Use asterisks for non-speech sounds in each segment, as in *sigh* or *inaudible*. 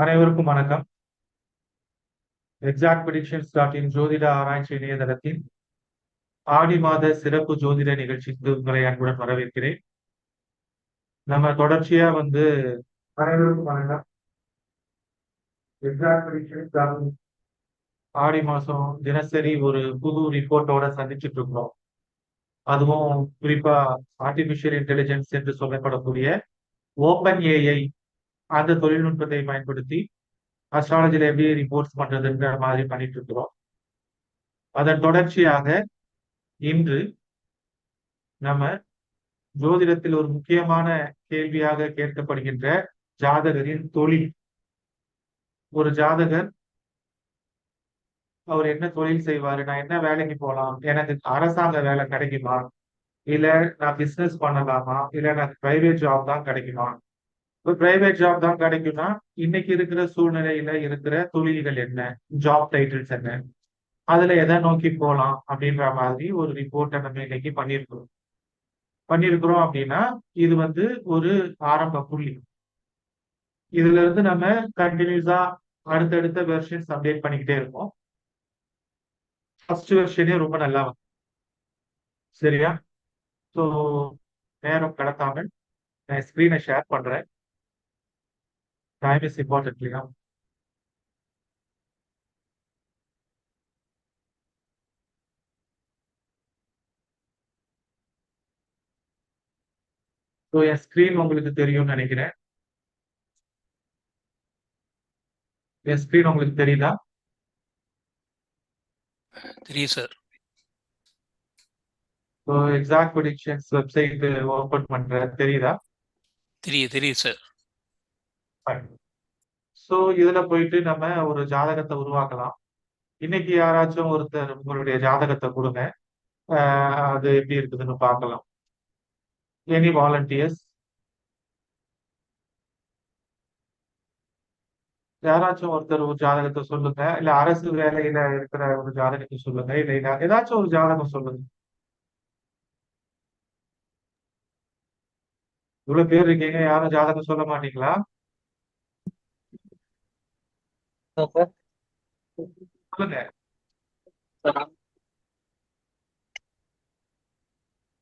அனைவருக்கும் வணக்கம். Exact predictions dot in ஜோதிட ஆராய்ச்சி இணையதளத்தின் ஆடி மாத சிறப்பு ஜோதிட நிகழ்ச்சிக்கு உங்களை அன்புடன் வரவேற்கிறேன். நம்ம தொடர்ச்சியா வந்து அனைவருக்கும் வணக்கம். எக்ஸாக்ட் ப்ரிடிக்ஷன்ஸ் டாட் ஆடி மாசம் தினசரி ஒரு புது ரிப்போர்ட்டோட சந்திச்சுட்டு இருக்கிறோம். அதுவும் குறிப்பா ஆர்டிபிஷியல் இன்டெலிஜென்ஸ் என்று சொல்லப்படக்கூடிய ஓப்பன் ஏஐ அந்த தொழில்நுட்பத்தை பயன்படுத்தி அஸ்ட்ராலஜியில் எப்படி ரிப்போர்ட்ஸ் பண்றதுன்ற மாதிரி பண்ணிட்டு இருக்கிறோம் அதன் தொடர்ச்சியாக இன்று நம்ம ஜோதிடத்தில் ஒரு முக்கியமான கேள்வியாக கேட்கப்படுகின்ற ஜாதகரின் தொழில். ஒரு ஜாதகர் அவர் என்ன தொழில் செய்வாரு? நான் என்ன வேலைக்கு போகலாம் எனக்கு அரசாங்க வேலை கிடைக்குமா? இல்ல நான் பிசினஸ் பண்ணலாமா? இல்ல எனக்கு பிரைவேட் ஜாப் தான் கிடைக்குமா? ஒரு பிரைவேட் ஜாப் தான் கிடைக்கும்னா இன்னைக்கு இருக்கிற சூழ்நிலையில இருக்கிற தொழில்கள் என்ன? ஜாப் டைட்டில்ஸ் என்ன? அதுல எதை நோக்கி போகலாம் அப்படின்ற மாதிரி ஒரு ரிப்போர்ட்டை நம்ம இன்னைக்கு பண்ணியிருக்கிறோம். பண்ணியிருக்கிறோம் அப்படின்னா இது வந்து ஒரு ஆரம்ப புள்ளி. இதுல இருந்து நம்ம கண்டினியூஸா அடுத்தடுத்த வெர்ஷன்ஸ் அப்டேட் பண்ணிக்கிட்டே இருக்கோம் ஃபர்ஸ்ட் வெர்ஷனே ரொம்ப நல்லா வந்து சரியா? ஸோ நேரம் கடத்தாமல் நான் ஸ்க்ரீனை ஷேர் பண்றேன். டைம் இஸ் இம்பார்ட்டன்ட் இல்லையா? ஸோ என் ஸ்க்ரீன் உங்களுக்கு தெரியும்னு நினைக்கிறேன். என் ஸ்க்ரீன் உங்களுக்கு தெரியுதா? தெரியும் sir so exact predictions website open பண்ற தெரியுதா? தெரியும் தெரியும் சார் ஸோ இதுல போயிட்டு நம்ம ஒரு ஜாதகத்தை உருவாக்கலாம். இன்னைக்கு யாராச்சும் ஒருத்தர் உங்களுடைய ஜாதகத்தை கொடுங்க. ஆஹ் அது எப்படி இருக்குதுன்னு பார்க்கலாம். எனி வாலண்டியர்ஸ் யாராச்சும் ஒருத்தர் ஒரு ஜாதகத்தை சொல்லுங்க. இல்ல அரசு வேலையில இருக்கிற ஒரு ஜாதகத்தை சொல்லுங்க. இல்ல ஏதாச்சும் ஒரு ஜாதகம் சொல்லுங்க. இவ்வளவு பேர் இருக்கீங்க யாரும் ஜாதகம் சொல்ல மாட்டீங்களா? சொல்லுங்க.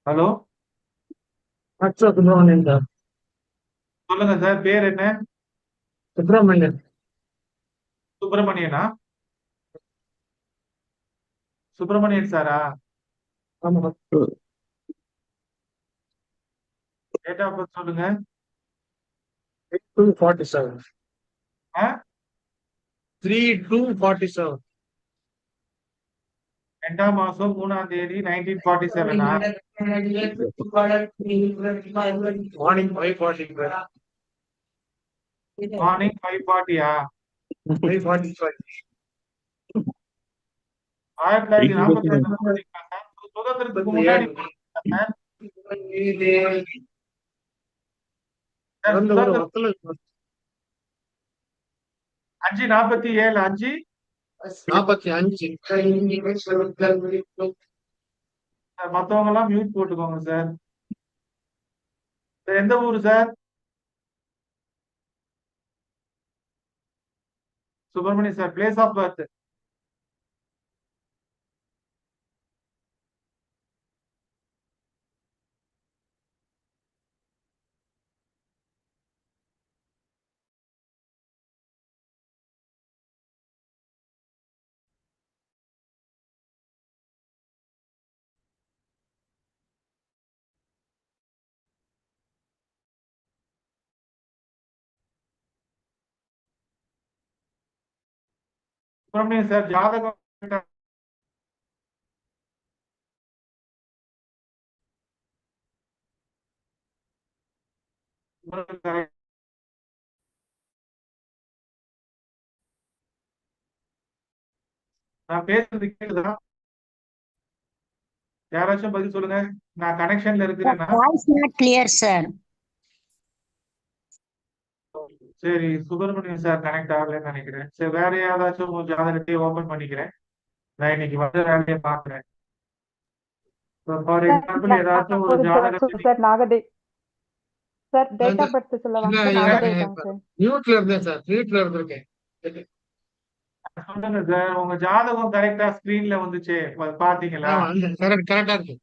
ஹலோ? சுப்பிரமணியன் சார். சொல்லுங்க சார் பேர் என்ன? சுப்பிரமணியன். சுப்பிரமணியனா? சுப்பிரமணியன் சாரா? ஆமா. டேட் ஆஃப் பர்த் சொல்லுங்க. Two forty seven. ஆ? த்ரீ டூ ஃபார்ட்டி செவன் ரெண்டாம் மாசம் மூணாம் தேதி நைன்டீன் ஃபார்ட்டி செவனா morning five forty morning five ஃபார்ட்டியா five forty five ஆயிரத்தி தொள்ளாயிரத்தி நாற்பத்தி சொல்லிருக்காங்க. சுதந்திரத்துக்கு முன்னாடி அஞ்சு நாற்பத்தி ஏழு அஞ்சு. நாற்பத்தி அஞ்சு. மத்தவங்க எல்லாம் மியூட் போட்டுக்கோங்க சார். எந்த ஊரு sir? Subramaniam sir. Place of birth Subramanian sir ஜாதகம் நான் பேசுறது கேக்குதா? யாராச்சும் பதில் சொல்லுங்க. நான் கனெக்ஷன்ல இருக்கிறேன்னா சரி சுப்பிரமணியம் சார் கனெக்ட் ஆகலன்னு நினைக்கிறேன். சரி வேற யாராச்சும் உங்க ஜாதகத்தையே ஓபன் பண்ணிக்கிறேன். நான் இன்னைக்கு வந்து வேலையை பாக்குறேன் ஃபார் எக்ஸாம்பிள் ஏதாச்சும் ஒரு ஜாதகத்தை சார் நாகதேவி சார் டேட் அந்த- ஆஃப் பர்த் சொல்லவாங்க இல்ல, சார் இல்ல, நாலு இல்ல, இருக்காங்க சார் மியூட்ல இருந்தேன் சார் மியூட்ல இருந்திருக்கேன். சொல்லுங்க சார் உங்க ஜாதகம் கரெக்டா ஸ்கிரீன்ல வந்துச்சு. பாத்தீங்களா கரெக்ட் கரெக்டா இருக்கு.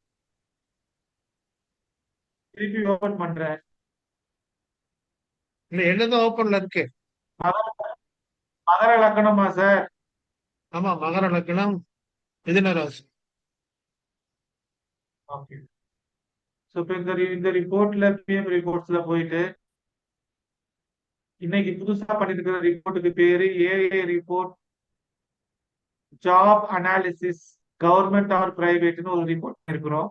திருப்பி ஓபன் பண்றேன். இல்ல என்னதான் ஓப்பன்ல இருக்கு? மகர லக்கணமா சார்? ஆமா மகர லக்னம் மிதுன ராசி. ஓகே. ஸோ இப்போ இந்த இந்த ரிப்போர்ட்ல பிஎம் ரிப்போர்ட்ஸ்ல போயிட்டு இன்னைக்கு புதுசா பண்ணிருக்கிற ரிப்போர்ட்டுக்கு பேரு AA report job analysis government or பிரைவேட்னு ஒரு ரிப்போர்ட் இருக்கிறோம்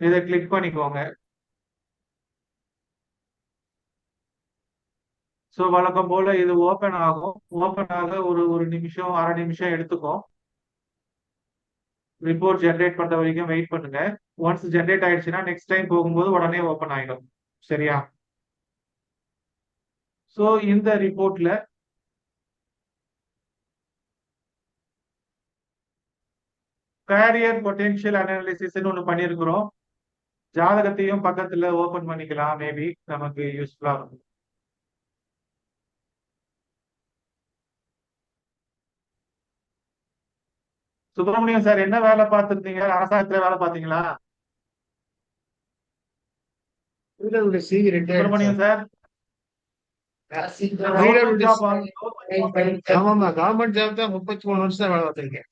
இதை கிளிக் பண்ணிக்கோங்க. ஸோ வழக்கம் போல இது ஓபன் ஆகும். ஓபன் ஆக ஒரு ஒரு நிமிஷம் அரை நிமிஷம் எடுத்துக்கும் ரிப்போர்ட் ஜென்ரேட் பண்ற வரைக்கும் வெயிட் பண்ணுங்க. ஒன்ஸ் ஜென்ரேட் ஆயிடுச்சுன்னா நெக்ஸ்ட் டைம் போகும்போது உடனே ஓபன் ஆயிடும். சரியா? சோ இந்த ரிப்போர்ட்ல கேரியர் பொட்டென்ஷியல் அனாலிசிஸ் ஒன்று பண்ணியிருக்கிறோம். ஜாதகத்தையும் பக்கத்துல ஓபன் பண்ணிக்கலாம். மேபி நமக்கு யூஸ்ஃபுல்லா இருக்கும். சுப்பிரமணியம் சார் என்ன வேலை பார்த்திருந்தீங்க அரசாங்கத்துல வேலை பார்த்தீங்களா? சுப்பிரமணியம் சார். ஆமாமா கவர்மெண்ட் ஜாப் தான் முப்பத்தி மூணு வருஷம் வேலை பார்த்திருக்கேன்.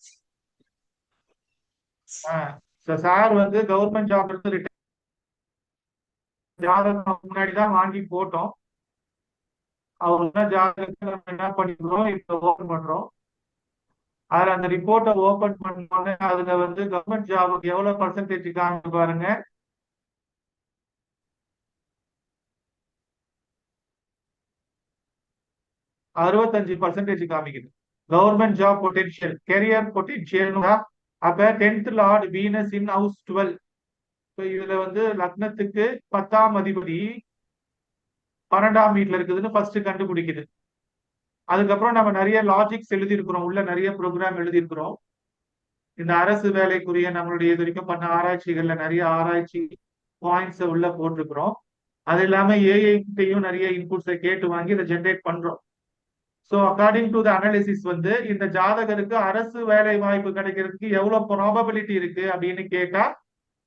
சார் வந்து கவர்மெண்ட் ஜாப் இருந்து ஜாதகம் முன்னாடி தான் வாங்கி போட்டோம். தான் ஜாதகத்தை நம்ம என்ன பண்ணிக்கிறோம் இப்போ ஓபன் பண்றோம். அதுல அந்த ரிப்போர்ட்டை ஓபன் பண்ணோடனே அதுல வந்து கவர்மெண்ட் ஜாபுக்கு எவ்வளவு பர்சன்டேஜ் காமிச்சு பாருங்க. அறுபத்தஞ்சு பர்சன்டேஜ் காமிக்குது. கவர்மெண்ட் ஜாப் பொட்டென்ஷியல் கெரியர் பொட்டென்ஷியல்னா அப்ப tenth lord Venus in house twelve இப்போ இதுல வந்து லக்னத்துக்கு பத்தாம் அதிபதி பன்னெண்டாம் வீட்ல இருக்குதுன்னு ஃபர்ஸ்ட் கண்டுபிடிக்குது. அதுக்கப்புறம் நம்ம நிறைய லாஜிக்ஸ் எழுதியிருக்கிறோம். உள்ள நிறைய ப்ரோக்ராம் எழுதியிருக்கிறோம். இந்த அரசு வேலைக்குரிய நம்மளுடைய இது வரைக்கும் பண்ண ஆராய்ச்சிகள்ல நிறைய ஆராய்ச்சி பாயிண்ட்ஸை உள்ள போட்டிருக்கிறோம். அது இல்லாம ஏஐட்டையும் நிறைய இன்புட்ஸை கேட்டு வாங்கி இதை ஜென்ரேட் பண்றோம். So according to the analysis வந்து இந்த ஜாதகருக்கு அரசு வேலை வாய்ப்பு கிடைக்கிறதுக்கு எவ்வளவு ப்ராபபிலிட்டி இருக்கு அப்படின்னு கேட்டா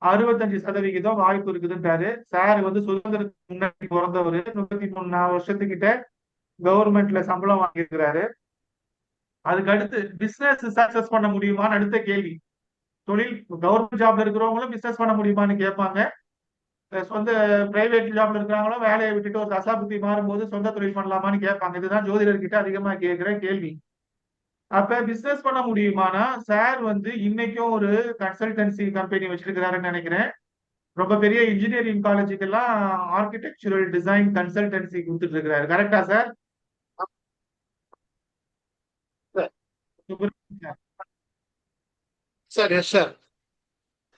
அறுபத்தஞ்சு சதவிகிதம் வாய்ப்பு இருக்குதுன்றாரு. சார் வந்து சுதந்திரத்துக்கு முன்னாடி பிறந்தவர் முப்பத்தி மூணு வருஷத்துக்கிட்ட கவர்மெண்ட்ல சம்பளம் வாங்கியிருக்கிறாரு. அதுக்கு அடுத்து பிசினஸ் சக்சஸ் பண்ண முடியுமான்னு அடுத்த கேள்வி. தொழில் கவர்மெண்ட் ஜாப்ல இருக்கிறவங்களும் பிசினஸ் பண்ண முடியுமான்னு கேட்பாங்க. சொந்த பிரைவேட் ஜாப்ல இருக்கிறாங்களும் வேலையை விட்டுட்டு ஒரு தசாபுத்தி மாறும்போது சொந்த தொழில் பண்ணலாமான்னு கேட்பாங்க. இதுதான் ஜோதிடர்கிட்ட அதிகமா கேட்கிற கேள்வி. அப்ப பிசினஸ் பண்ண முடியுமானா சார் வந்து இன்னைக்கும் ஒரு கன்சல்டன்சி கம்பெனி வச்சிருக்கிறாருன்னு நினைக்கிறேன். ரொம்ப பெரிய இன்ஜினியரிங் காலேஜுக்கெல்லாம் ஆர்கிடெக்சரல் டிசைன் கன்சல்டன்சி கொடுத்துட்டு இருக்கிறாரு. கரெக்டா சார் சார் எஸ் சார்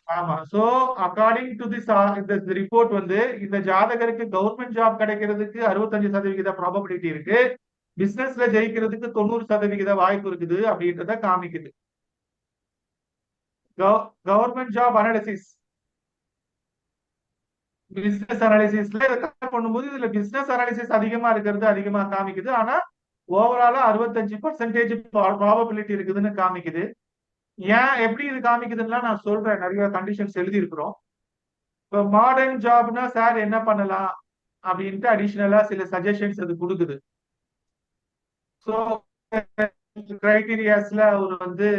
ஆமா. சோ அக்கார்டிங் டு திஸ் இந்த ரிப்போர்ட் வந்து இந்த ஜாதகருக்கு கவர்மெண்ட் ஜாப் கிடைக்கிறதுக்கு அறுபத்தஞ்சு சதவிகித ப்ராபபிலிட்டி இருக்கு. பிசினஸ்ல ஜெயிக்கிறதுக்கு தொண்ணூறு சதவிகித வாய்ப்பு இருக்குது அப்படின்றத காமிக்குது. கவர்மெண்ட் ஜாப் அனாலிசிஸ் பிசினஸ் அனாலிசிஸ்ல பண்ணும்போது இதுல பிசினஸ் அனாலிசிஸ் அதிகமா இருக்கிறது அதிகமா காமிக்குது. ஆனா ஓவராலா அறுபத்தஞ்சு பர்சன்டேஜ் ப்ராபபிலிட்டி இருக்குதுன்னு காமிக்குது. ஏன் எப்படி இது காமிக்குதுன்னா நான் சொல்றேன். நிறைய கண்டிஷன்ஸ் எழுதியிருக்கிறோம். இப்போ மாடர்ன் ஜாப்னா சார் என்ன பண்ணலாம்? அப்படின்ட்டு அடிஷ்னலா சில சஜஷன்ஸ் அது கொடுக்குது. ஸோ கிரைடீரியாஸ்ல அவர் வந்து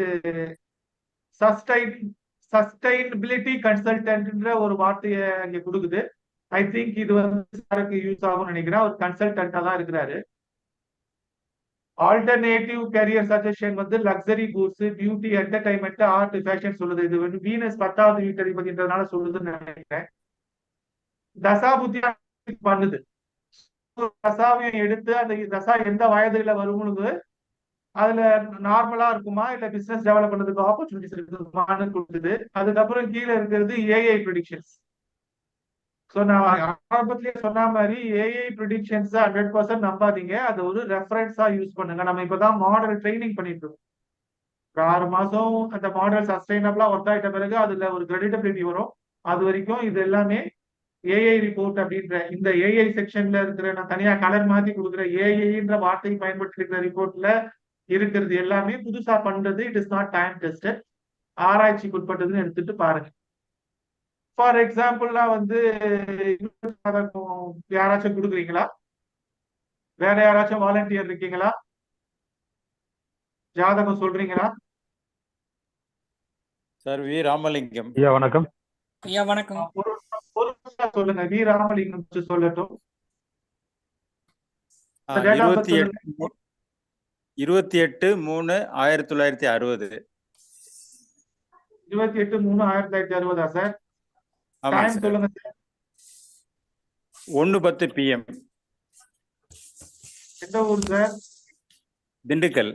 சஸ்டைன் சஸ்டைனபிலிட்டி கன்சல்டன்ட்ன்ற ஒரு வார்த்தையை இங்க கொடுக்குது. ஐ திங்க் இது வந்து சாருக்கு யூஸ் ஆகும்னு நினைக்கிறேன். அவர் கன்சல்டண்டா தான் இருக்கிறாரு. ஆல்டர்னேட்டிவ் கரியர் சஜஷன் வந்து luxury goods beauty entertainment art fashion சொல்லுது. இது வந்து வீனஸ் பத்தாவது வீட்டதிபதின்றதுனால சொல்லுதுன்னு நினைக்கிறேன். தசா புத்தி பண்ணுது தசாவையும் எடுத்து அந்த தசா எந்த வயதுல வரும்பொழுது அதுல நார்மலா இருக்குமா? இல்ல பிசினஸ் டெவலப் பண்றதுக்கு ஆப்பர்ச்சுனிட்டிஸ் இருக்குமான்னு கொடுக்குது. அதுக்கப்புறம் கீழே இருக்கிறது ஏஐ ப்ரிடிக்ஷன்ஸ் சோ நான் ஆரம்பத்திலேயே சொன்ன மாதிரி ஏஐ ப்ரிடிக்ஷன்ஸ் ஹண்ட்ரட் பர்சன்ட் நம்பாதீங்க. அது ஒரு ரெஃபரன்ஸா யூஸ் பண்ணுங்க. நம்ம இப்பதான் மாடல் ட்ரைனிங் பண்ணிட்டு இருக்கோம் ஒரு ஆறு மாசம் அந்த மாடல் சஸ்டைனபிளா ஒர்க் ஆயிட்ட பிறகு அதுல ஒரு கிரெடிட்டபிலிட்டி வரும். அது வரைக்கும் இது எல்லாமே ஏஐ ரிப்போர்ட் அப்படின்ற இந்த ஏஐ செக்ஷன்ல இருக்கிற நான் தனியா கலர் மாத்தி கொடுக்குற ஏஐன்ற வார்த்தையை பயன்படுத்தி இருக்கிற ரிப்போர்ட்ல இருக்கிறது எல்லாமே புதுசா பண்றது it is not time tested ஆராய்ச்சிக்கு உட்பட்டதுன்னு எடுத்துட்டு பாருங்க. ஃபார் எக்ஸாம்பிள்லாம் வந்து யாராச்சும் கொடுக்குறீங்களா? வேற யாராச்சும் வாலண்டியர் இருக்கீங்களா? ஜாதகம் சொல்றீங்களா? Sir V. ராமலிங்கம். ஐயா வணக்கம். ஐயா வணக்கம். சொல்லுங்க. வி. ராமலிங்கம் சொல்லட்டும். இருபத்தி எட்டு இருபத்தி எட்டு மூணு ஆயிரத்தி தொள்ளாயிரத்தி அறுபது. இருபத்தி எட்டு மூணு ஆயிரத்தி தொள்ளாயிரத்தி அறுபதா சார்? டைம் சொல்லுங்க சார். ஒன்று பத்து பிஎம் எந்த ஊர் சார்? திண்டுக்கல்.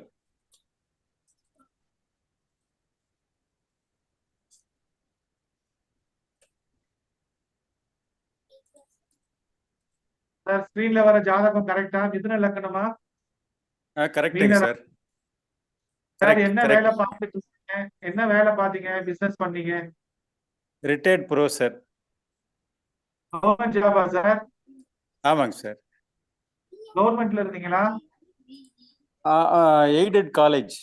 சார் ஸ்கிரீன்ல வர ஜாதகம் கரெக்டா மிதுன லக்கணமா? நீங்க- சார். சார் என்ன. வேலை பார்த்துட்டு இருக்கீங்க? என்ன வேலை பாத்தீங்க பிசினஸ் பண்ணீங்க? ரிட்டையர்ட் ப்ரோ சார் கவர்மெண்ட் ஜாபா சார் ஆமாங்க சார் கவர்மெண்ட்ல இருந்தீங்களா? Aided college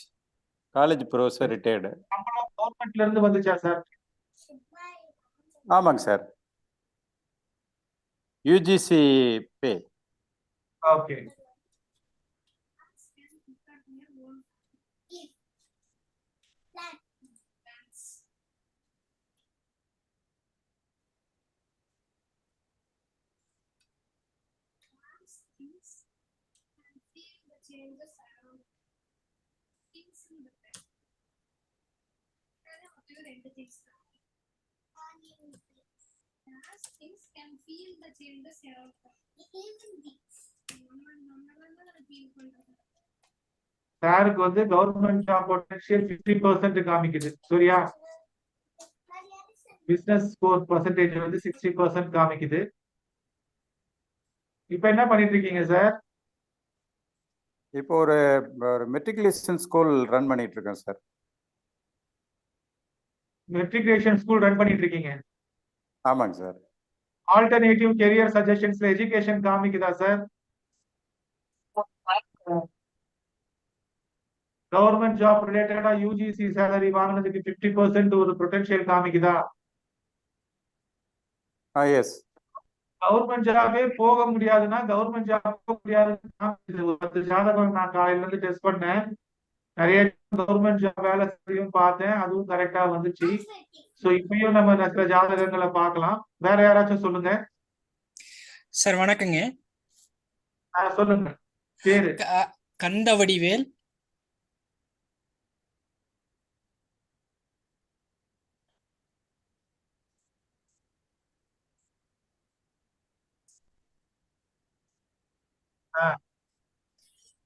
college prof sir retired சம்பளம் கவர்மெண்ட்ல இருந்து வந்துச்சா சார் ஆமாங்க sir UGC pay okay Things can feel the changes around them. Even these. நம்ம நம்மளால அதை feel பண்றது. சாருக்கு வந்து government job potential fifty percent காமிக்குது சரியா பிசினஸ் ஸ்கோர் பர்சன்டேஜ் வந்து சிக்ஸ்டி பர்சன்ட் காமிக்குது இப்ப என்ன பண்ணிட்டு இருக்கீங்க சார்? இப்போ ஒரு ஒரு மெட்ரிகுலேஷன் ஸ்கூல் ரன் பண்ணிட்டு இருக்கேன் சார். மெட்ரிகுலேஷன் ஸ்கூல் ரன் பண்ணிட்டு இருக்கீங்க ஆமாங்க சார். ஆல்டர்னேட்டிவ் கெரியர் சஜஷன்ஸ்ல எஜுகேஷன் காமிக்குதா சார்? கவர்மெண்ட் ஜாப் ரிலேட்டடா யூஜிசி சேலரி வாங்கினதுக்கு பிப்டி பர்சன்ட் ஒரு பொட்டன்ஷியல் காமிக்குதா? ஆ எஸ் கவர்மெண்ட் ஜாபே போக முடியாதுன்னா கவர்மெண்ட் ஜாப் போக முடியாதுன்னா பத்து ஜாதகம் நான் காலையில இருந்து டெஸ்ட் பண்ணேன். நிறைய கவர்மெண்ட் ஜாப் வேலை செய்யும் பார்த்தேன். அதுவும் கரெக்டா வந்துச்சு. சோ இப்பயும் நம்ம சில ஜாதகங்களை பார்க்கலாம். வேற யாராச்சும் சொல்லுங்க. சார் வணக்கங்க. சொல்லுங்க. பேரு. கந்தவடிவேல்.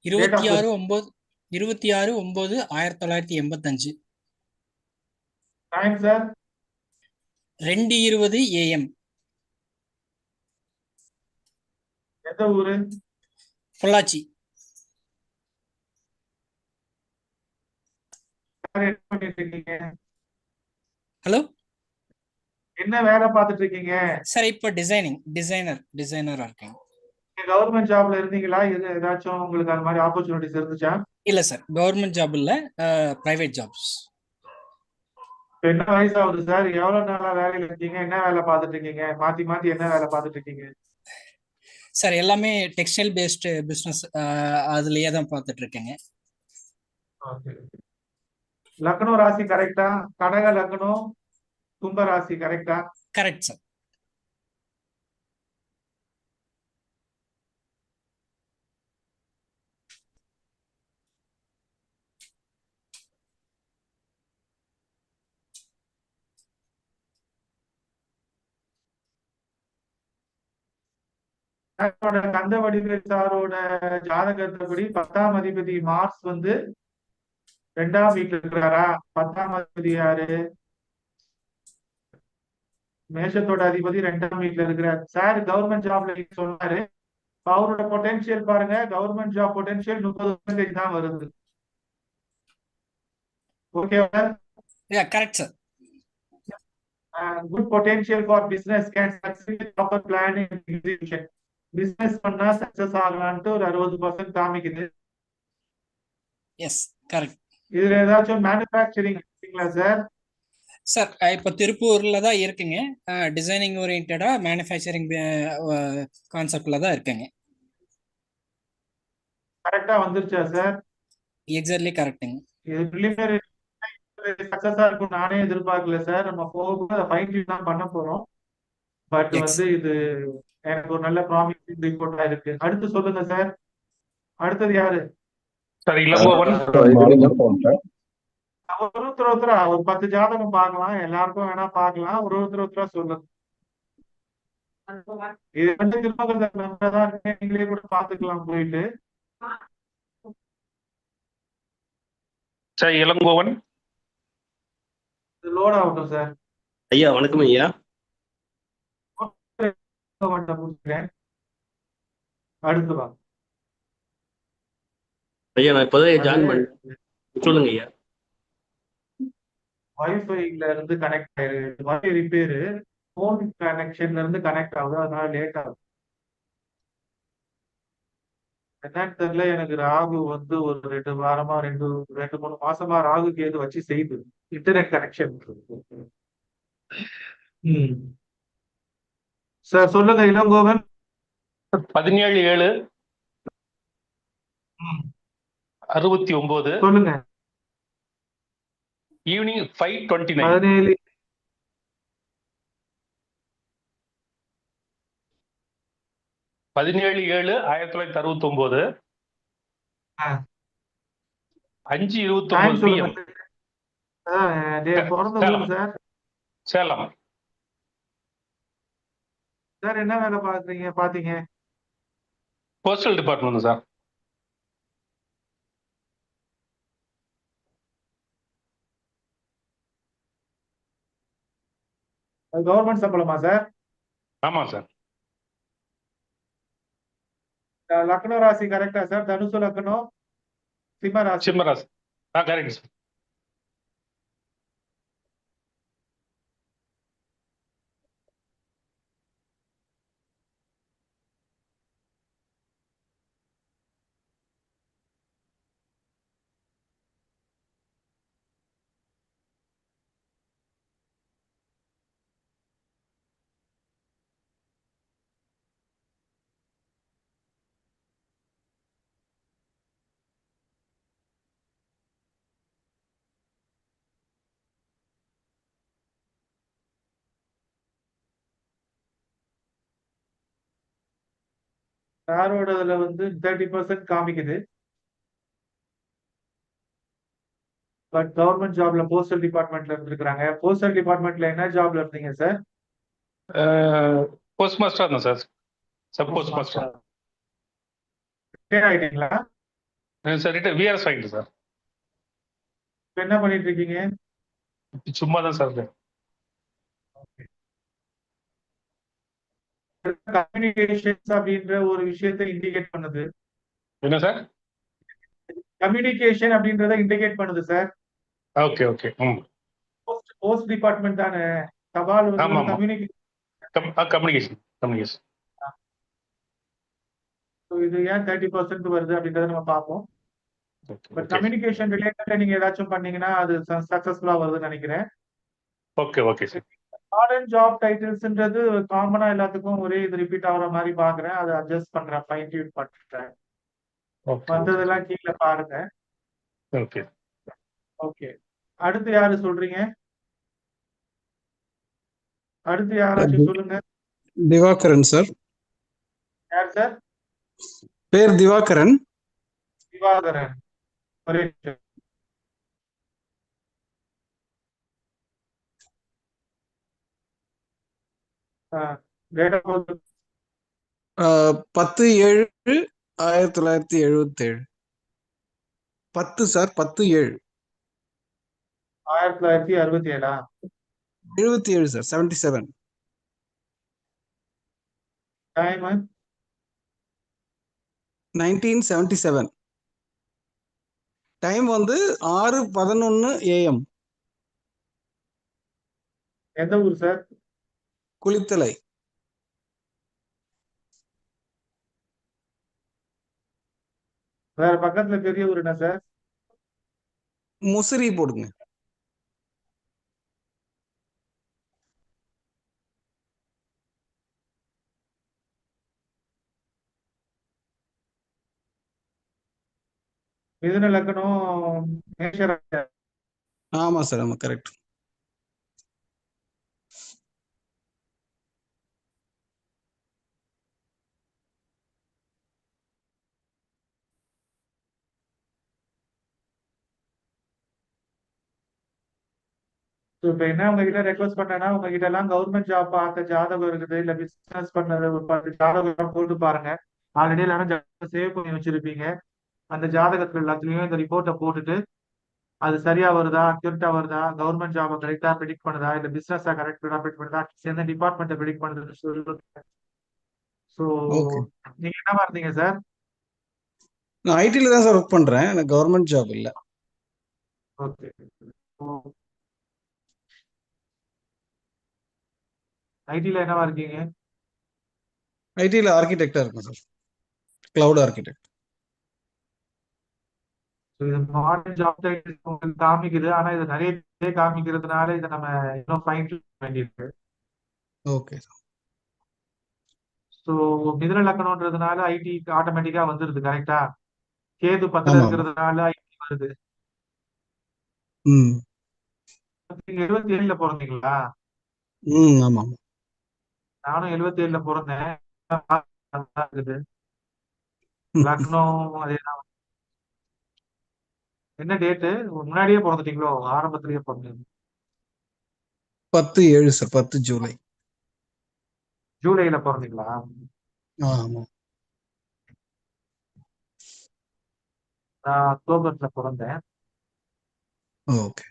இருபத்தி. ஆறு ஒன்பது இருபத்தி ஆறு ஒன்பது ஆயிரத்தி தொள்ளாயிரத்தி எண்பத்தஞ்சு. டைம் சார் ரெண்டு இருபது ஏஎம் எந்த ஊரு? பொள்ளாச்சி. இருக்கீங்க ஹலோ? என்ன வேலை பார்த்துட்டு இருக்கீங்க சார் இப்போ டிசைனிங் டிசைனர் டிசைனரா இருக்கேன். கவர்மெண்ட் ஜாப்ல இருந்தீங்களா? எது ஏதாச்சும் உங்களுக்கு அந்த மாதிரி ஆப்பர்ச்சுனிட்டிஸ் இருந்துச்சா? இல்ல சார் கவர்மெண்ட் ஜாப் இல்ல பிரைவேட் ஜாப்ஸ் என்ன வயசு ஆகுது சார் எவ்வளவு நாளா வேலையில இருக்கீங்க? என்ன வேலை பார்த்துட்டு இருக்கீங்க? மாத்தி மாத்தி என்ன வேலை பார்த்துட்டு இருக்கீங்க? சார் எல்லாமே டெக்ஸ்டைல் பேஸ்டு பிஸ்னஸ் அதுலயே தான் பார்த்துட்டு இருக்கேங்க. லக்னோ ராசி கரெக்டா கடக லக்னோ கும்ப ராசி கரெக்டா கரெக்ட் சார் சாரோட கந்த வடிவேல் சாரோட ஜாதகத்தபடி பத்தாம் அதிபதி மார்ஸ் வந்து ரெண்டாம் வீட்டுல இருக்கிறாரா? பத்தாம் அதிபதி யாரு? மேஷத்தோட அதிபதி ரெண்டாம் வீட்டுல இருக்கிறார். சார் கவர்மெண்ட் ஜாப்ல சொன்னாரு. அவரோட பொட்டன்ஷியல் பாருங்க. கவர்மெண்ட் ஜாப் பொட்டன்ஷியல் முப்பது பர்சன்டேஜ் தான் வருது. ஓகேவா correct sir? Good potential for business can succeed proper plan execution business பண்ணா சக்சஸ் ஆகலான்ட்டு ஒரு அறுபது பர்சன்ட் காமிக்குது. எஸ் கரெக்ட் இதுல ஏதாச்சும் மேனுஃபேக்சரிங் இருக்குங்களா சார் சார் இப்போ திருப்பூர்ல தான் இருக்குங்க. டிசைனிங் ஓரியன்டா மேனுஃபேக்சரிங் கான்செப்ட்ல தான் இருக்குங்க. கரெக்டா வந்துருச்சா சார் எக்ஸாக்ட்லி கரெக்டுங்க இது preliminary சக்சஸா இருக்கும் நானே எதிர்பார்க்கல சார் நம்ம போக போக அதை ஃபைன் தான் பண்ண போறோம். பட். வந்து இது எனக்கு ஒரு நல்ல ப்ராமிசிங் ரிப்போர்ட்டா இருக்கு அடுத்து சொல்லுங்க சார் அடுத்தது யாரு? சார் இளங்கோவன் ஒரு ஒருத்தர் ஒருத்தரா? ஒரு பத்து ஜாதகம் பார்க்கலாம். எல்லாருக்கும் வேணா பார்க்கலாம். ஒரு ஒருத்தர் ஒருத்தரா சொல்லுங்க. இது வந்து நீங்களே கூட பாத்துக்கலாம் போயிட்டு. சார் இளங்கோவன். லோட் ஆகட்டும் சார் ஐயா வணக்கம் ஐயா. அடுத்து வா. ஐயா நான் இப்போதான் ஜாயின் பண்ணேன். சொல்லுங்க ஐயா. வைஃபைல இருந்து கனெக்ட் ஆயிருக்கு வைஃபை ரிப்பேர் ஃபோன் கனெக்ஷன்ல இருந்து கனெக்ட் ஆகுது. அதனால லேட் ஆகுது. என்னன்னு தெரியல எனக்கு ராகு வந்து ஒரு ரெண்டு வாரமா ரெண்டு ரெண்டு மூணு மாசமா ராகு கேது வச்சு செய்யுது இன்டர்நெட் கனெக்ஷன் சார் சொல்லுங்க இளங்கோவன். பதினேழு ஏழு. அறுபத்தி ஒன்பது சொல்லுங்க. Evening five twenty nine. பதினேழு. பதினேழு ஏழு ஆயிரத்தி தொள்ளாயிரத்தி அறுபத்தி ஒன்பது. அஞ்சு இருபத்தி ஒன்பது சேலம். சார் என்ன வேலை பாக்குறீங்க? பாத்தீங்க. Postal department sir. கவர்மெண்ட் சம்பளமா சார்? ஆமா சார். லக்னோ ராசி கரெக்டா சார்? தனுசு லக்னோ? சிம்ம ராசி. சிம்மராஜ் ஆ கரெக்ட் சார். யாரோடதுல வந்து தேர்ட்டி பர்சன்ட் காமிக்குது. பட் கவர்மெண்ட் ஜாப்ல போஸ்டல் டிபார்ட்மெண்ட்ல இருந்திருக்காங்க போஸ்டல் டிபார்ட்மெண்ட்ல என்ன ஜாப்ல இருந்தீங்க சார் போஸ்ட் மாஸ்டர் இருந்தேன் sir sub post master retire ஆயிட்டீங்களா சார் ரிட்ட விஆர்எஸ் வாங்கிட்டு சார் என்ன பண்ணிட்டு இருக்கீங்க? சும்மா தான் சார் கம்யூனிகேஷன்ஸ் அப்படின்ற ஒரு விஷயத்தை இண்டிகேட் பண்ணுது. என்ன சார் கம்யூனிகேஷன் அப்படின்றத இண்டிகேட் பண்ணுது sir okay okay post post department தானே. தபால். கம்யூனிகேஷன் கம்யூனிகேஷன் கம்யூனிகேஷன் இது ஏன் தேர்ட்டி பர்சன்ட் வருது அப்படின்றத நம்ம பார்ப்போம். பட் கம்யூனிகேஷன் ரிலேட்டடா நீங்க ஏதாச்சும் பண்ணீங்கன்னா அது சக்சஸ்ஃபுல்லா வருதுன்னு நினைக்கிறேன். Okay okay sir modern job டைட்டில்ஸ்ன்றது காமனா எல்லாத்துக்கும் ஒரே இது ரிப்பீட் ஆகுற மாதிரி பாக்குறேன். அதை அட்ஜஸ்ட் பண்றேன் ஃபைன் டியூன் பண்றேன் வந்ததெல்லாம் கீழே பாருங்க. ஓகே ஓகே அடுத்து யாரு சொல்றீங்க? அடுத்து யாராச்சும் சொல்லுங்க. திவாகரன் சார். யார் சார்? பேர் திவாகரன். திவாகரன். ஒரே பத்து ஏழு ஆயிரத்தி தொள்ளாயிரத்தி எழுபத்தி ஏழு பத்து சார் பத்து ஏழு. ஆயிரத்தி தொள்ளாயிரத்தி அறுபத்தி ஏழா எழுபத்தி ஏழு sir seventy seven time nineteen seventy seven time வந்து ஆறு பதினொன்று ஏஎம் எந்த ஊர் சார்? குளித்தலை. வேற பக்கத்துல பெரிய ஊர் என்ன சார்? முசிறி போடுங்க. மிதுன லக்னம் மேஷ ஆமா சார் ஆமா கரெக்ட் So, இப்ப என்ன உங்ககிட்ட ரெக்வஸ்ட் பண்ணேன்னா உங்ககிட்ட எல்லாம் கவர்மெண்ட் ஜாப் பார்த்த ஜாதகம் இருக்குது இல்ல பிசினஸ் பத்து ஜாதகம் போட்டு பாருங்க. ஆல்ரெடி எல்லாரும் சேவ் பண்ணி வச்சிருப்பீங்க. அந்த ஜாதகத்துல எல்லாத்துலயும் இந்த ரிப்போர்ட்டை போட்டுட்டு அது சரியா வருதா அக்யூரேட்டா வருதா கவர்மெண்ட் ஜாபை கரெக்டா ப்ரிடிக்ட் பண்ணுதா இல்ல பிசினஸா கரெக்டா ப்ரிடிக்ட் பண்ணுதா எந்த டிபார்ட்மெண்ட்டை ப்ரிடிக்ட் பண்ணுதுன்னு சொல்லுங்க. ஸோ. நீங்க என்னவா இருந்தீங்க சார் நான் ஐடில தான் சார் ஒர்க் பண்றேன். எனக்கு கவர்மெண்ட் ஜாப் இல்ல. ஓகே ஐடில என்னவா இருக்கீங்க? ஐடில ஆர்கிடெக்டா இருக்கேன் சார் கிளவுட் ஆர்கிடெக்ட் இது மாடர்ன் ஜாப் உங்களுக்கு காமிக்குது. ஆனா இது நிறைய பேர் காமிக்கிறதுனால இதை நம்ம இன்னும் ஃபைன் வேண்டியிருக்கு. ஓகே ஸோ மிதுன லக்கணம்ன்றதுனால ஐடி ஆட்டோமேட்டிக்கா வந்துருது கரெக்டா கேது பத்துல. இருக்கிறதுனால ஐடி வருது. ம். நீங்க எழுபத்தி ஏழுல பிறந்தீங்களா? ம் ஆமா. நானும் எழுபத்தி ஏழுல பிறந்தேன் *laughs* லக்னம் அதேதான் என்ன டேட்டு முன்னாடியே பிறந்துட்டீங்களோ? ஆரம்பத்திலேயே பிறந்தீங்க. பத்து ஏழு சார் பத்து ஜூலை. ஜூலைல பிறந்தீங்களா? ஆமா. நான் அக்டோபர்ல பிறந்தேன். ஓகே.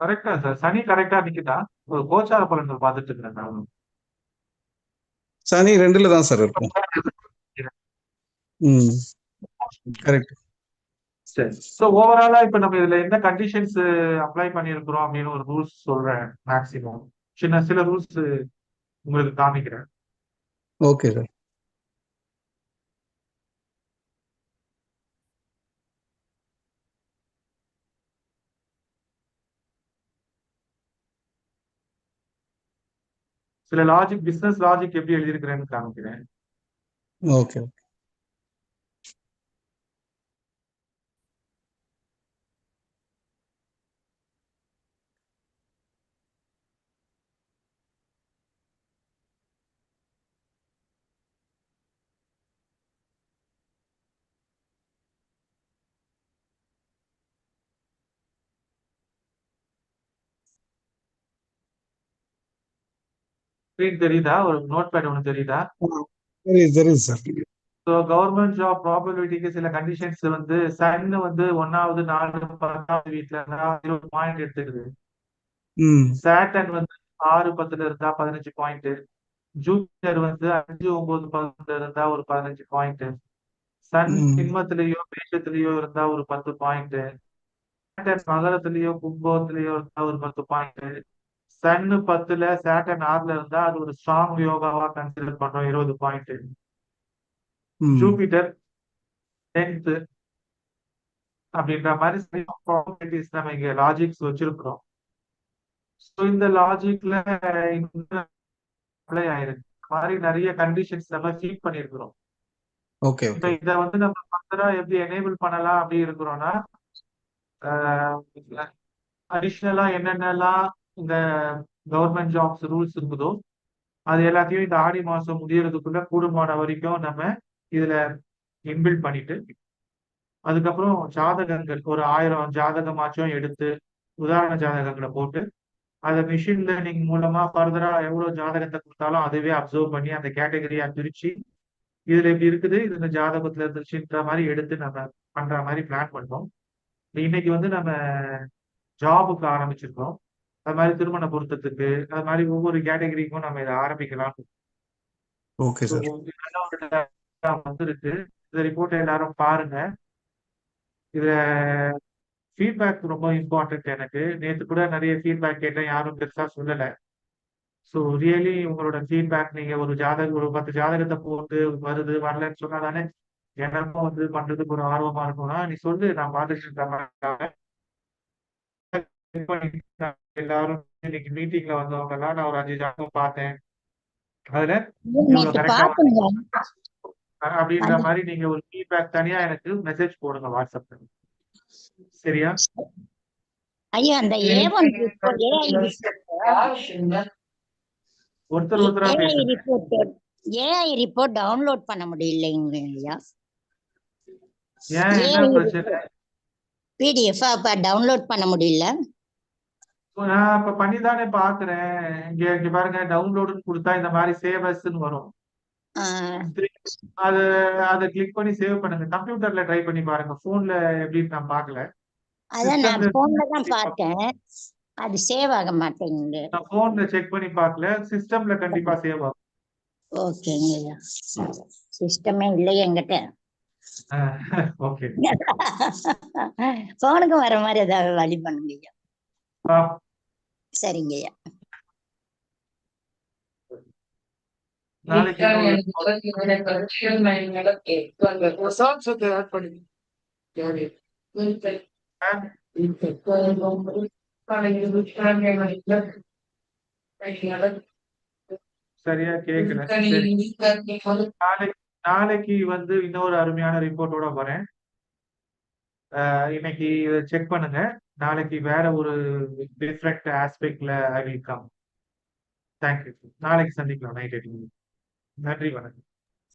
கரெக்டா சார் சனி கரெக்டா நிக்குதா? ஒரு கோச்சார பலன்கள் பார்த்துட்டு இருக்கிறேன் நான் சனி ரெண்டுல தான் சார் இருக்கும். ம் கரெக்ட் சரி. ஸோ ஓவராலா இப்ப நம்ம இதுல என்ன கண்டிஷன்ஸ் அப்ளை பண்ணியிருக்கிறோம் அப்படின்னு ஒரு ரூல்ஸ் சொல்றேன் மேக்சிமம் சின்ன சில ரூல்ஸ் உங்களுக்கு காமிக்கிறேன். ஓகே சார் சில லாஜிக் பிசினஸ் லாஜிக் எப்படி எழுதியிருக்கிறேன்னு காமிக்கிறேன். ஓகே ஸ்கிரீன் தெரியுதா? ஒரு நோட் பேட் ஒன்று தெரியுதா? தெரியுது சார் ஸோ கவர்மெண்ட் ஜாப் ப்ராபபிலிட்டிக்கு சில கண்டிஷன்ஸ் வந்து சன் வந்து ஒன்னாவது நாலு பத்தாவது வீட்டுல இருந்தா இருபது பாயிண்ட் எடுத்துக்குது. சேட்டன் வந்து ஆறு பத்துல இருந்தா பதினஞ்சு பாயிண்ட் ஜூபிட்டர் வந்து அஞ்சு ஒன்பது பத்துல இருந்தா ஒரு பதினஞ்சு பாயிண்ட் சன். சிம்மத்திலேயோ மேஷத்திலேயோ இருந்தா ஒரு பத்து பாயிண்ட் மகரத்திலேயோ கும்பத்திலேயோ இருந்தா ஒரு பத்து பாயிண்ட் சன் பத்துல சேட்டன் ஆறுல இருந்தா அது ஒரு ஸ்ட்ராங் யோகாவா கன்சிடர் பண்றோம் இருபது பாயிண்ட் ஜூபிட்டர் டென்த் அப்படின்ற மாதிரி ப்ராபபிலிட்டிஸ் நம்ம இங்க லாஜிக்ஸ் வச்சிருக்கிறோம். ஸோ இந்த லாஜிக்ல அப்ளை ஆயிருக்கு. மாதிரி நிறைய கண்டிஷன்ஸ் நம்ம ஃபீட் இப்ப ஓகே இதை வந்து நம்ம ஃபர்தரா எப்படி எனேபிள் பண்ணலாம் அப்படி இருக்கிறோம்னா அடிஷ்னலா என்னென்னலாம் இந்த கவர்மெண்ட் ஜாப்ஸ் ரூல்ஸ் இருக்குதோ அது எல்லாத்தையும் இந்த ஆடி மாசம் முடியறதுக்குள்ள கூடுமான வரைக்கும் நம்ம இதுல இன்பில்ட் பண்ணிட்டு அதுக்கப்புறம் ஜாதகங்கள் ஒரு ஆயிரம் ஜாதகமாச்சும் எடுத்து உதாரண ஜாதகங்களை போட்டு அதை மிஷின் லேர்னிங் மூலமா ஃபர்தரா எவ்வளவு ஜாதகத்தை கொடுத்தாலும் அதுவே அப்சர்வ் பண்ணி அந்த கேட்டகரியா பிரிச்சு இதுல இப்படி இருக்குது இது இந்த ஜாதகத்துல இருந்துச்சுன்ற மாதிரி எடுத்து நம்ம பண்ற மாதிரி பிளான் பண்ணோம் இன்னைக்கு வந்து நம்ம ஜாபுக்கு ஆரம்பிச்சிருக்கோம். அது மாதிரி திருமண பொருத்தத்துக்கு அது மாதிரி ஒவ்வொரு கேட்டகரிக்கும் நம்ம இதை ஆரம்பிக்கலாம். ஓகே சார் வந்துருக்கு இந்த ரிப்போர்ட் எல்லாரும் பாருங்க. இதுல ஃபீட்பேக் ரொம்ப இம்பார்ட்டன்ட் எனக்கு. நேத்து கூட நிறைய ஃபீட்பேக் கேட்டேன் யாரும் பெருசா சொல்லல. ஸோ ரியலி உங்களோட ஃபீட்பேக் நீங்க ஒரு ஜாதகம் ஒரு பத்து ஜாதகத்தை போட்டு வருது வரலன்னு சொன்னா தானே எனக்கும் வந்து பண்றதுக்கு ஒரு ஆர்வமா இருக்கும்னா நீ சொல்லு நான் பார்த்துட்டு இருக்கேன். எல்லாரும் இன்னைக்கு மீட்டிங்ல வந்தவங்க நான் ஒரு அஞ்சு ஜாதகம் பார்த்தேன். அதுல அப்படின்ற மாதிரி நீங்க ஒரு ஃபீட்பேக் தனியா எனக்கு மெசேஜ் போடுங்க வாட்ஸ்அப்ல. சரியா? ஐயா அந்த ஏ ஒருத்தர் ஒருத்தரா ஏஐ ரிப்போர்ட் டவுன்லோட் பண்ண முடியலைங்க ஐயா. பிடிஎஃப் அப்ப டவுன்லோட் பண்ண முடியல? நான் இப்ப பண்ணி தானே பாக்குறேன். இங்க இங்க பாருங்க டவுன்லோடுன்னு கொடுத்தா இந்த மாதிரி சேவஸ்ன்னு வரும். அது அதை கிளிக் பண்ணி சேவ் பண்ணுங்க. கம்ப்யூட்டர்ல ட்ரை பண்ணி பாருங்க. போன்ல எப்படின்னு நான் பார்க்கல அதான் நான் போன்ல தான் பார்த்தேன். அது சேவ் ஆக மாட்டேங்குது. நான் போன்ல செக் பண்ணி பார்க்கல சிஸ்டம்ல கண்டிப்பா சேவ் ஆகும். ஓகேங்க சிஸ்டமே இல்லை என்கிட்ட. ஓகே. *laughs* போனுக்கு வர மாதிரி ஏதாவது வழி பண்ணுங்க ஐயா சரிங்க ஐயா நாளைக்கு இன்னொரு பிரசாந்த் ஆட் பண்ணி. யாரு? சரியா? கேக்கல சரி. நாளைக்கு நாளைக்கு வந்து இன்னொரு அருமையான ரிப்போர்ட்டோட வரேன் இன்னைக்கு செக் பண்ணுங்க. நாளைக்கு வேற ஒரு different ஆஸ்பெக்ட்ல I will come thank you நாளைக்கு சந்திக்கலாம். நைட் எட்டு நன்றி வணக்கம்.